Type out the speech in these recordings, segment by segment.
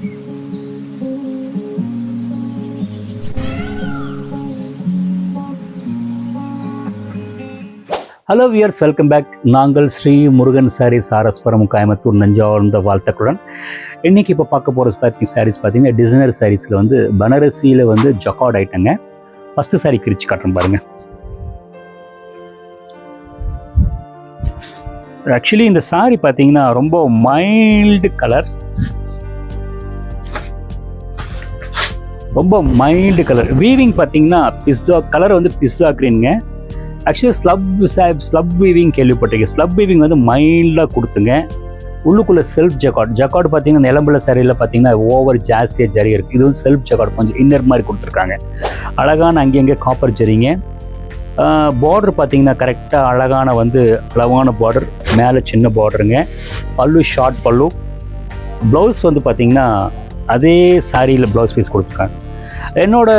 Hello wears welcome back நாங்கள் ஸ்ரீ முருகன் சாரீஸ் ஆர்எஸ்புரம் கோயம்புத்தூர் நஞ்சார்ந்த வாழ்த்துக்களுடன். இன்றைக்கி இப்போ பார்க்க போகிற பார்த்திங் சாரீஸ் பார்த்தீங்கன்னா டிசைனர் சாரீஸில் வந்து பனாரசியில் வந்து ஜக்கார்ட் ஐட்டங்க ஃபஸ்ட்டு சாரீ கிரிச்சு காட்டுறேன் பாருங்கள் ஆக்சுவலி இந்த சாரீ பார்த்தீங்கன்னா ரொம்ப மைல்டு கலர் ரொம்ப மைல்டு கலர் வீவிங் பார்த்தீங்கன்னா பிஸ்ஸா கலர் வந்து பிஸ்ஸா க்ரீனுங்க ஆக்சுவலி ஸ்லப் ஸ்லப் வீவிங் கேள்விப்பட்டிருக்கேன். ஸ்லப் வீவிங் வந்து மைல்டாக கொடுத்துங்க. உள்ளுக்குள்ளே செல்ஃப் ஜக்கார்ட் ஜக்கார்ட் பார்த்தீங்கன்னா நிலம்புல சரியில் பார்த்தீங்கன்னா ஓவர் ஜாஸ்தியாக ஜரி இருக்குது இது வந்து செல்ஃப் ஜக்கார்ட் கொஞ்சம் இன்னர் மாதிரி கொடுத்துருக்காங்க. அழகான அங்கங்கே காப்பர் ஜரிங்க பார்டர் பார்த்தீங்கன்னா கரெக்டாக அழகான வந்து அளவான பார்டர் மேலே சின்ன பார்டருங்க பல்லு ஷார்ட் பல்லு. ப்ளவுஸ் வந்து பார்த்தீங்கன்னா அதே சாரியில் ப்ளவுஸ் பீஸ் கொடுத்துருக்காங்க. என்னோட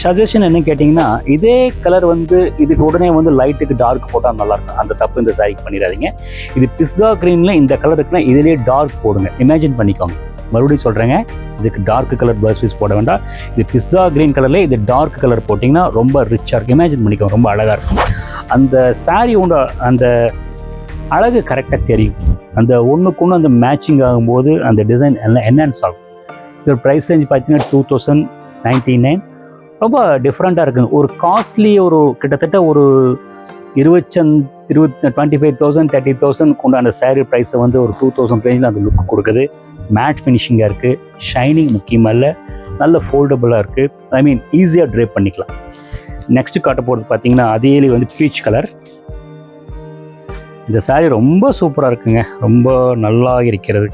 சஜஷன் என்ன கேட்டிங்கன்னா இதே கலர் வந்து இதுக்கு உடனே வந்து லைட்டுக்கு டார்க் போட்டால் நல்லாயிருக்கும் அந்த தப்பு இந்த சாரிக்கு பண்ணிடாதீங்க. இது பிஸ்ஸா க்ரீனில் இந்த கலர் இருக்குன்னா இதுலேயே டார்க் போடுங்க. இமேஜின் பண்ணிக்கோங்க. மறுபடியும் சொல்கிறேங்க இதுக்கு டார்க் கலர் ப்ளவுஸ் பீஸ் போட வேண்டாம். இது பிஸ்ஸா க்ரீன் கலரில் இது டார்க் கலர் போட்டிங்கன்னா ரொம்ப ரிச்சாக இருக்கும். இமேஜின் பண்ணிக்கோங்க ரொம்ப அழகாக இருக்கும். அந்த சாரீ உண்ட அந்த அழகு கரெக்டாக தெரியும். அந்த ஒன்றுக்கு ஒன்று அந்த மேட்சிங் ஆகும்போது அந்த டிசைன் எல்லாம் என்ஹான்ஸ் ஆகும். இதோட ப்ரைஸ் ரேஞ்ச் பார்த்தீங்கன்னா டூ தௌசண்ட் நைன்டி நைன் ரொம்ப டிஃப்ரெண்ட்டாக இருக்குங்க ஒரு காஸ்ட்லி ஒரு கிட்டத்தட்ட ஒரு இருபச்சந் இருபத்தி twenty five thousand thirty thousand உண்டான சாரீ ப்ரைஸை வந்து ஒரு டூ தௌசண்ட் ரேஞ்சில் அந்த லுக் கொடுக்குது. மேட் ஃபினிஷிங்காக இருக்குது ஷைனிங் முக்கியமாக இல்லை. நல்ல ஃபோல்டபுளாக இருக்குது ஐ மீன் ஈஸியாக ட்ரைப் பண்ணிக்கலாம். நெக்ஸ்ட்டு காட்ட போகிறது பார்த்தீங்கன்னா அதேலி வந்து பீச் கலர் இந்த சாரீ ரொம்ப சூப்பராக இருக்குங்க. ரொம்ப நல்லா இருக்கிறது.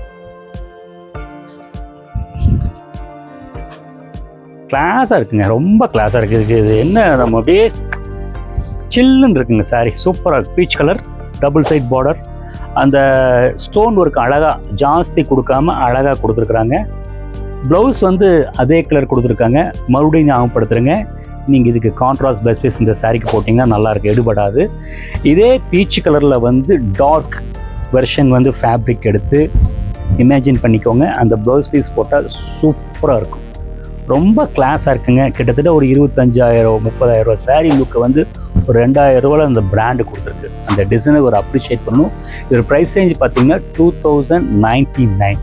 கிளாஸாக இருக்குங்க. ரொம்ப கிளாஸாக இருக்குது இது என்ன நம்ம அப்படியே சில்லுன்னு இருக்குங்க சாரி சூப்பராக peach colour double side border அந்த ஸ்டோன் ஒர்க் அழகாக ஜாஸ்தி கொடுக்காம அழகாக கொடுத்துருக்குறாங்க. ப்ளவுஸ் வந்து அதே கலர் கொடுத்துருக்காங்க. மறுபடியும் ஞாபகப்படுத்துருங்க நீங்கள் இதுக்கு கான்ட்ராஸ்ட் பெஸ்ட் பீஸ் இந்த சாரிக்கு போட்டிங்கன்னா நல்லாயிருக்கு எடுபடாது. இதே பீச் கலரில் வந்து டார்க் வெர்ஷன் வந்து ஃபேப்ரிக் எடுத்து இமேஜின் பண்ணிக்கோங்க. அந்த ப்ளவுஸ் பீஸ் போட்டால் சூப்பராக இருக்கும். ரொம்ப கிளாஸாக இருக்குங்க. கிட்டத்தட்ட ஒரு இருபத்தஞ்சாயிரம் முப்பதாயிரம் ரூபா சாரீ லுக்கை வந்து ஒரு ரெண்டாயிரம் ரூபாயில் அந்த பிராண்டு கொடுத்துருக்கு. அந்த டிசைனை ஒரு அப்ரிஷியேட் பண்ணும் இதோட ப்ரைஸ் ரேஞ்ச் பார்த்தீங்கன்னா டூ தௌசண்ட் நைன்டி நைன்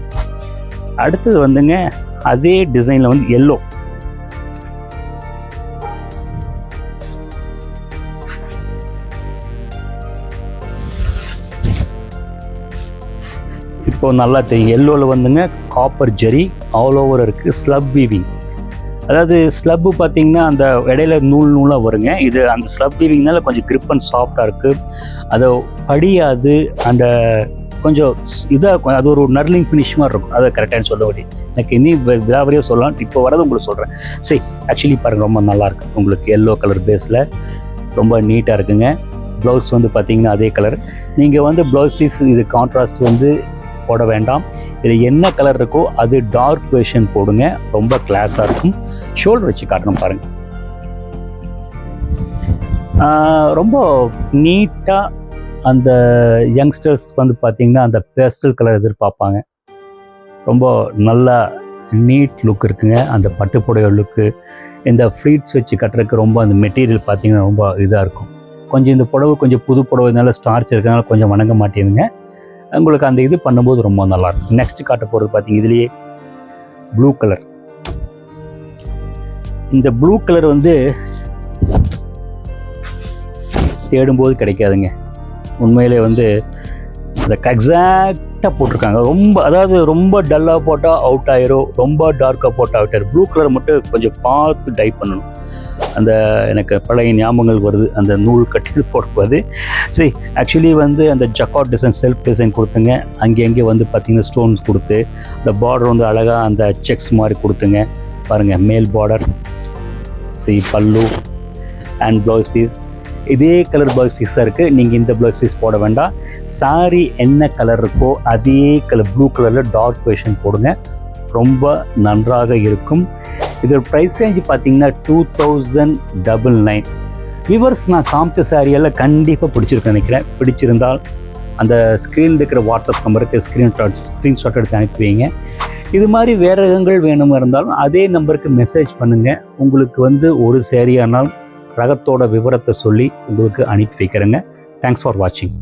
அடுத்தது வந்துங்க அதே டிசைனில் வந்து எல்லோ இப்போ நல்லா தெரியும். எல்லோவில் வந்துங்க காப்பர் ஜெரி ஆல் ஓவர் இருக்குது ஸ்லப் வீவிங் அதாவது ஸ்லப்பு பார்த்தீங்கன்னா அந்த இடையில நூல் நூலாக வருங்க. இது அந்த ஸ்லப் வீவிங்னால கொஞ்சம் கிரிப் அண்ட் சாஃப்டாக இருக்குது அதை படியாது. அந்த கொஞ்சம் இதாக அது ஒரு நர்லிங் ஃபினிஷ் மாதிரி இருக்கும். அதை கரெக்டாக சொல்ல முடியும் எனக்கு இனி விலாவரியாக சொல்லலாம். இப்போ வரது உங்களுக்கு சொல்கிறேன் சரி ஆக்சுவலி பாருங்கள் ரொம்ப நல்லாயிருக்கு உங்களுக்கு எல்லோ கலர் பேஸில் ரொம்ப நீட்டாக இருக்குங்க. ப்ளவுஸ் வந்து பார்த்தீங்கன்னா அதே கலர் நீங்கள் வந்து ப்ளவுஸ் பீஸ் இது கான்ட்ராஸ்ட் வந்து போட வேண்டாம். இதில் என்ன கலர் இருக்கோ அது டார்க் வெர்ஷன் போடுங்க. ரொம்ப கிளாஸாக இருக்கும். ஷோல்டர் வச்சு காட்டணும் பாருங்கள் ரொம்ப நீட்டாக அந்த யங்ஸ்டர்ஸ் வந்து பார்த்திங்கன்னா அந்த பேஸ்டல் கலர் எதிர்பார்ப்பாங்க. ரொம்ப நல்லா நீட் லுக் இருக்குங்க. அந்த பட்டுப்புடைய லுக்கு இந்த ஃப்ளீட்ஸ் வச்சு கட்டுறதுக்கு ரொம்ப அந்த மெட்டீரியல் பார்த்திங்கன்னா ரொம்ப இதாக இருக்கும். கொஞ்சம் இந்த புடவை கொஞ்சம் புது புடவைனால ஸ்டார்ச் இருக்கிறதுனால கொஞ்சம் வணங்க மாட்டேங்குங்க உங்களுக்கு அந்த இது பண்ணும்போது ரொம்ப நல்லா இருக்கும். நெக்ஸ்ட் காட்ட போகிறது பார்த்தீங்க இதுலேயே ப்ளூ கலர் இந்த ப்ளூ கலர் வந்து தேடும்போது கிடைக்காதுங்க. உண்மையிலே வந்து அந்த லைட்டாக போட்டிருக்காங்க. ரொம்ப அதாவது ரொம்ப டல்லாக போட்டால் அவுட் ஆயிரும். ரொம்ப டார்க்காக போட்டால் அவுட் ஆயிரும். ப்ளூ கலர் மட்டும் கொஞ்சம் பார்த்து டைப் பண்ணணும். அந்த எனக்கு பழைய ஞாபகங்கள் வருது. அந்த நூல் கட்டி போடும்போது சரி ஆக்சுவலி வந்து அந்த ஜக்காட் டிசைன் செல்ஃப் டிசைன் கொடுத்துங்க. அங்கே அங்கே வந்து பார்த்தீங்கன்னா ஸ்டோன்ஸ் கொடுத்து அந்த பார்டர் வந்து அழகாக அந்த செக்ஸ் மாதிரி கொடுத்துங்க. பாருங்கள் மேல் பார்டர் சி பல்லு அண்ட் ப்ளவுஸ் பீஸ் இதே கலர் ப்ளவுஸ் பீஸாக தான் இருக்குது நீங்கள் இந்த ப்ளவுஸ் பீஸ் போட வேண்டாம். சாரி என்ன கலர் இருக்கோ அதே கலர் ப்ளூ கலரில் டார்க் வெர்ஷன் போடுங்க. ரொம்ப நன்றாக இருக்கும். இதோட ப்ரைஸ் ரேஞ்ச் பார்த்தீங்கன்னா two thousand double nine weavers நான் காமிச்ச சாரியெல்லாம் கண்டிப்பாக பிடிச்சிருக்கேன் நினைக்கிறேன். பிடிச்சிருந்தால் அந்த ஸ்க்ரீனில் இருக்கிற வாட்ஸ்அப் நம்பருக்கு ஸ்க்ரீன்ஷாட் ஸ்க்ரீன்ஷாட் எடுத்து அனுப்பிவிங்க. இது மாதிரி வேறகங்கள் வேணுமா இருந்தாலும் அதே நம்பருக்கு மெசேஜ் பண்ணுங்கள் உங்களுக்கு வந்து ஒரு சேரீயானால் ரகத்தோட விவரத்தை சொல்லி உங்களுக்கு அனுப்பி வைக்கிறேங்க. தேங்க்ஸ் ஃபார் வாட்சிங்